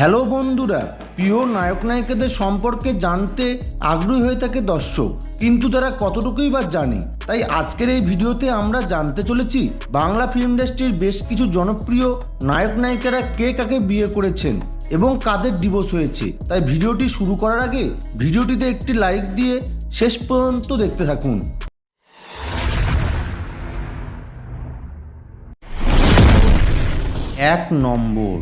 Hello বন্ধুরা, প্রিয় নায়ক নায়িকাদের সম্পর্কে জানতে আগ্রহী হয়ে থাকে দর্শক। কিন্তু তারা কতটুকুই বা জানে? তাই আজকের এই ভিডিওতে আমরা জানতে চলেছি বাংলা ফিল্ম ইন্ডাস্ট্রির বেশ কিছু জনপ্রিয় নায়ক নায়িকারা কে কাকে বিয়ে করেছেন এবং কাদের ডিভোর্স হয়েছে। তাই ভিডিওটি শুরু করার আগে ভিডিওটিতে একটি লাইক দিয়ে শেষ পর্যন্ত দেখতে থাকুন। এক নম্বর।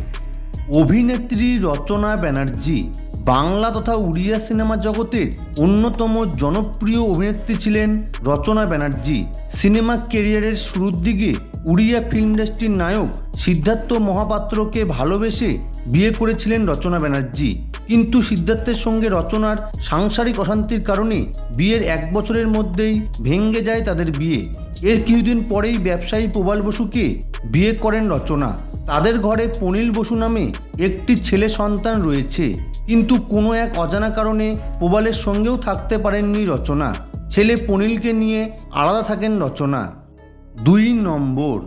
অভিনেত্রী রচনা ব্যানার্জি, বাংলা তথা উড়িয়া সিনেমা জগতের অন্যতম জনপ্রিয় অভিনেত্রী ছিলেন রচনা ব্যানার্জি। সিনেমা কেরিয়ারের শুরুর দিকে উড়িয়া ফিল্ম ইন্ডাস্ট্রির নায়ক সিদ্ধার্থ মহাপাত্রকে ভালোবেসে বিয়ে করেছিলেন রচনা ব্যানার্জি। কিন্তু সিদ্ধার্থের সঙ্গে রচনার সাংসারিক অশান্তির কারণে বিয়ের এক বছরের মধ্যেই ভেঙ্গে যায় তাদের বিয়ে। এর কিছুদিন পরেই ব্যবসায়ী প্রবাল বসুকে বিয়ে করেন রচনা। তাদের ঘরে পনিল বসু নামে একটি ছেলে সন্তান রয়েছে। কিন্তু কোনো এক অজানা কারণে প্রবালের সঙ্গেও থাকতে পারেননি রচনা। ছেলে পনিলকে নিয়ে আলাদা থাকেন রচনা। দুই নম্বর,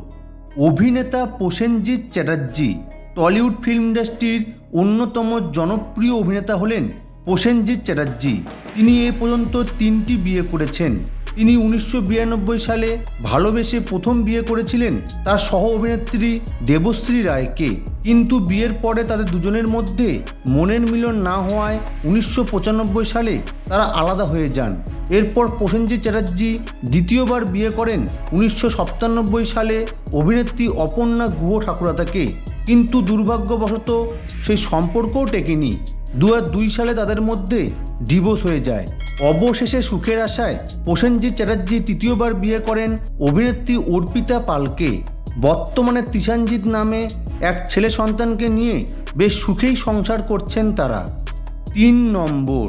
অভিনেতা প্রসেনজিৎ চ্যাটার্জি, টলিউড ফিল্ম ইন্ডাস্ট্রির অন্যতম জনপ্রিয় অভিনেতা হলেন প্রসেনজিৎ চ্যাটার্জি। তিনি এ পর্যন্ত তিনটি বিয়ে করেছেন। তিনি উনিশশো বিরানব্বই সালে ভালোবেসে প্রথম বিয়ে করেছিলেন তার সহ অভিনেত্রী দেবশ্রী রায়কে। কিন্তু বিয়ের পরে তাদের দুজনের মধ্যে মনের মিলন না হওয়ায় উনিশশো পঁচানব্বই সালে তারা আলাদা হয়ে যান। এরপর প্রসেনজিৎ চ্যাটার্জি দ্বিতীয়বার বিয়ে করেন উনিশশো সাতানব্বই সালে অভিনেত্রী অপর্ণা গুহ ঠাকুরাতাকে। কিন্তু দুর্ভাগ্যবশত সেই সম্পর্কও টেকেনি। দু দুই সালে তাদের মধ্যে ডিভোর্স হয়ে যায়। অবশেষে সুখের আশায় প্রসেনজিৎ চ্যাটার্জি তৃতীয়বার বিয়ে করেন অভিনেত্রী অর্পিতা পালকে। বর্তমানে তিশানজিৎ নামে এক ছেলে সন্তানকে নিয়ে বেশ সুখেই সংসার করছেন তারা। তিন নম্বর,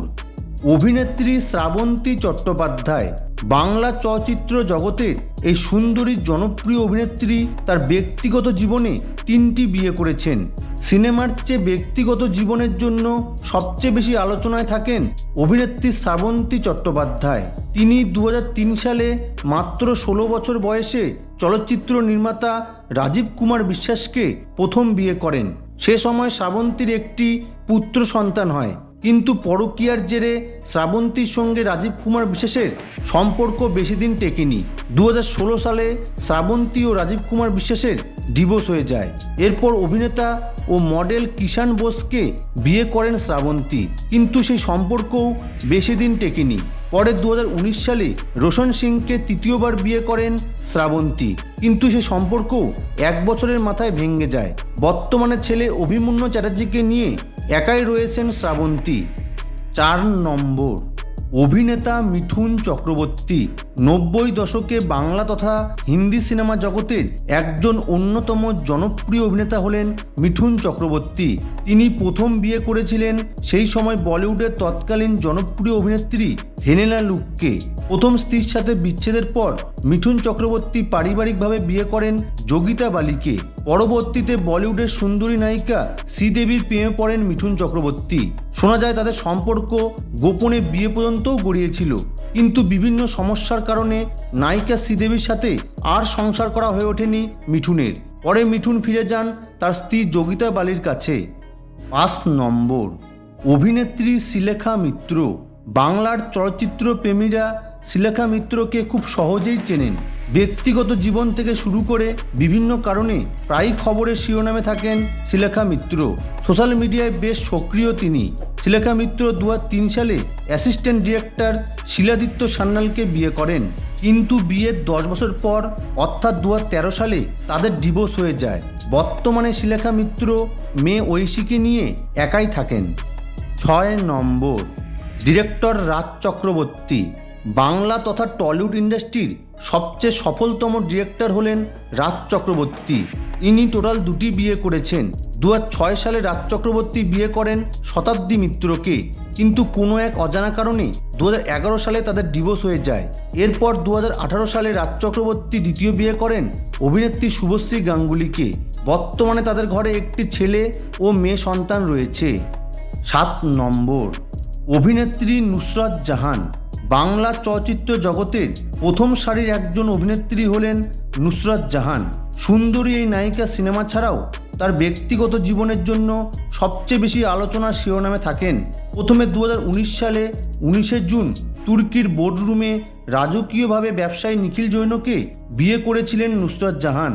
অভিনেত্রী শ্রাবন্তী চট্টোপাধ্যায়। বাংলা চলচ্চিত্র জগতের এই সুন্দরী জনপ্রিয় অভিনেত্রী তার ব্যক্তিগত জীবনে তিনটি বিয়ে করেছেন। সিনেমার চেয়ে ব্যক্তিগত জীবনের জন্য সবচেয়ে বেশি আলোচনায় থাকেন অভিনেত্রী শ্রাবন্তী চট্টোপাধ্যায়। তিনি দু হাজার তিন সালে মাত্র ষোলো বছর বয়সে চলচ্চিত্র নির্মাতা রাজীব কুমার বিশ্বাসকে প্রথম বিয়ে করেন। সে সময় শ্রাবন্তীর একটি পুত্র সন্তান হয়। কিন্তু পরকীয়ার জেরে শ্রাবন্তীর সঙ্গে রাজীব কুমার বিশ্বাসের সম্পর্ক বেশি দিন টেকেনি। দু হাজার ষোলো সালে শ্রাবন্তী ও রাজীব কুমার বিশ্বাসের ডিভোর্স হয়ে যায়। এরপর অভিনেতা ও মডেল কিষান বোসকে বিয়ে করেন শ্রাবন্তী। কিন্তু সেই সম্পর্কও বেশি দিন টেকেনি। পরে দু হাজার উনিশ সালে রোশন সিংকে তৃতীয়বার বিয়ে করেন শ্রাবন্তী। কিন্তু সেই সম্পর্কও এক বছরের মাথায় ভেঙে যায়। বর্তমানে ছেলে অভিমন্যু চ্যাটার্জিকে নিয়ে একাই রয়েছেন শ্রাবন্তী। চার নম্বর। অভিনেতা মিঠুন চক্রবর্তী। নব্বই দশকে বাংলা তথা হিন্দি সিনেমা জগতের একজন অন্যতম জনপ্রিয় অভিনেতা হলেন মিঠুন চক্রবর্তী। তিনি প্রথম বিয়ে করেছিলেন সেই সময় বলিউডের তৎকালীন জনপ্রিয় অভিনেত্রী হেনেলা লুককে। প্রথম স্ত্রীর সাথে বিচ্ছেদের পর মিঠুন চক্রবর্তী পারিবারিকভাবে বিয়ে করেন যোগিতা বালিকে। পরবর্তীতে বলিউডের সুন্দরী নায়িকা শ্রীদেবীর প্রেমে পড়েন মিঠুন চক্রবর্তী। শোনা যায়, তাদের সম্পর্ক গোপনে বিয়ে পর্যন্তও গড়িয়েছিল। কিন্তু বিভিন্ন সমস্যার কারণে নায়িকা শ্রীদেবীর সাথে আর সংসার করা হয়ে ওঠেনি মিঠুনের। পরে মিঠুন ফিরে যান তার স্ত্রী যোগিতা বালির কাছে। পাঁচ নম্বর। অভিনেত্রী শিলেখা মিত্র, বাংলার চলচ্চিত্র প্রেমীরা শিলেখা মিত্রকে খুব সহজেই চেনেন। ব্যক্তিগত জীবন থেকে শুরু করে বিভিন্ন কারণে প্রায়ই খবরের শিরোনামে থাকেন শিলেখা মিত্র। সোশ্যাল মিডিয়ায় বেশ সক্রিয় তিনি। শিলেখা মিত্র দু হাজার তিন সালে অ্যাসিস্ট্যান্ট ডিরেক্টর শিলাদিত্য সান্যালকে বিয়ে করেন। কিন্তু বিয়ের দশ বছর পর, অর্থাৎ দু হাজার তেরো সালে তাদের ডিভোর্স হয়ে যায়। বর্তমানে শিলেখা মিত্র মেয়ে ঐশীকে নিয়ে একাই থাকেন। ছয় নম্বর, ডিরেক্টর রাজ চক্রবর্তী। বাংলা তথা টলিউড ইন্ডাস্ট্রির সবচেয়ে সফলতম ডিরেক্টর হলেন রাজ চক্রবর্তী। ইনি টোটাল দুটি বিয়ে করেছেন। দু সালে রাজ চক্রবর্তী বিয়ে করেন শতাব্দী মিত্রকে। কিন্তু কোনো এক অজানা কারণে দু হাজার এগারো সালে তাদের ডিভোর্স হয়ে যায়। এরপর দু হাজার আঠারো সালে রাজ চক্রবর্তী দ্বিতীয় বিয়ে করেন অভিনেত্রী শুভশ্রী গাঙ্গুলিকে। বর্তমানে তাদের ঘরে একটি ছেলে ও মেয়ে সন্তান রয়েছে। সাত নম্বর। অভিনেত্রী নুসরাত জাহান। বাংলা চলচ্চিত্র জগতের প্রথম সারির একজন অভিনেত্রী হলেন নুসরাত জাহান। সুন্দরী এই নায়িকা সিনেমা ছাড়াও তার ব্যক্তিগত জীবনের জন্য সবচেয়ে বেশি আলোচনার শিরোনামে থাকেন। প্রথমে দু হাজার উনিশ সালে উনিশে জুন তুর্কির বোর্ডরুমে রাজকীয়ভাবে ব্যবসায়ী নিখিল জৈনকে বিয়ে করেছিলেন নুসরাত জাহান।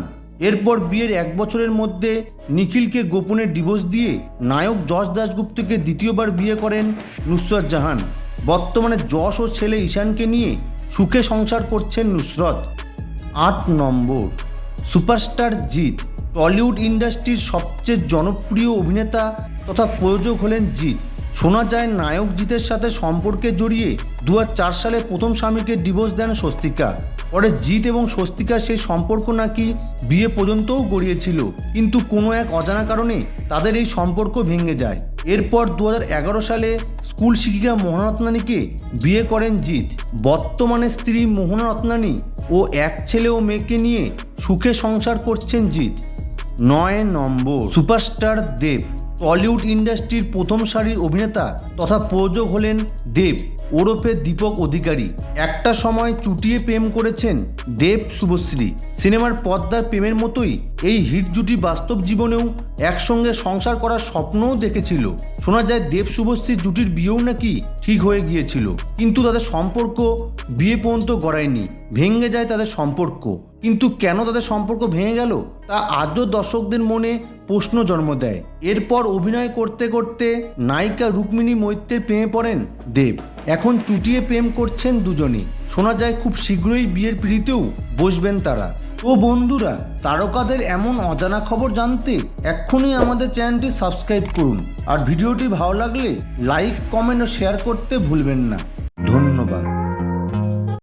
এরপর বিয়ের এক বছরের মধ্যে নিখিলকে গোপনে ডিভোর্স দিয়ে নায়ক যশ দাশগুপ্তকে দ্বিতীয়বার বিয়ে করেন নুসরাত জাহান। বর্তমানে যশ ও ছেলে ঈশানকে নিয়ে সুখে সংসার করছেন নুসরত। আট নম্বর। সুপারস্টার জিৎ, টলিউড ইন্ডাস্ট্রির সবচেয়ে জনপ্রিয় অভিনেতা তথা প্রযোজক হলেন জিৎ। শোনা যায় নায়ক জিতের সাথে সম্পর্কে জড়িয়ে দুহাজার চার সালে প্রথম স্বামীকে ডিভোর্স দেন স্বস্তিকা। পরে জিৎ এবং স্বস্তিকার সেই সম্পর্ক নাকি বিয়ে পর্যন্তও গড়িয়েছিল। কিন্তু কোনো এক অজানা কারণে তাদের এই সম্পর্ক ভেঙে যায়। এরপর দু হাজার এগারো সালে স্কুল শিক্ষিকা মোহনা রত্নানীকে বিয়ে করেন জিৎ। বর্তমানে স্ত্রী মোহনা রত্নানী ও এক ছেলে ও মেয়েকে নিয়ে সুখে সংসার করছেন জিৎ। নয় নম্বর। সুপারস্টার দেব। টলিউড ইন্ডাস্ট্রির প্রথম সারির অভিনেতা তথা প্রযোজক হলেন দেব, ওরফে দীপক অধিকারী। একটা সময় চুটিয়ে প্রেম করেছেন দেব শুভশ্রী। সিনেমার পদ্মার প্রেমের মতোই এই হিট জুটি বাস্তব জীবনেও একসঙ্গে সংসার করার স্বপ্নও দেখেছিল। শোনা যায় দেব শুভশ্রীর জুটির বিয়েও নাকি ঠিক হয়ে গিয়েছিল। কিন্তু তাদের সম্পর্ক বিয়ে পর্যন্ত গড়ায়নি। ভেঙে যায় তাদের সম্পর্ক। কিন্তু কেন তাদের সম্পর্ক ভেঙে গেল? তা আজও দর্শকদের মনে প্রশ্ন জন্ম দেয়। এরপর অভিনয় করতে করতে নায়িকা রুক্মিণী মৈত্রের প্রেমে পড়েন দেব। এখন চুটিয়ে প্রেম করছেন দুজনে শোনা যায় খুব শীঘ্রই বিয়ের পিড়িতেও বসবেন তারা। তো বন্ধুরা, তারকাদের এমন অজানা খবর জানতে এক্ষুনি আমাদের চ্যানেলটি সাবস্ক্রাইব করুন। আর ভিডিওটি ভালো লাগলে লাইক, কমেন্ট ও শেয়ার করতে ভুলবেন না। ধন্যবাদ।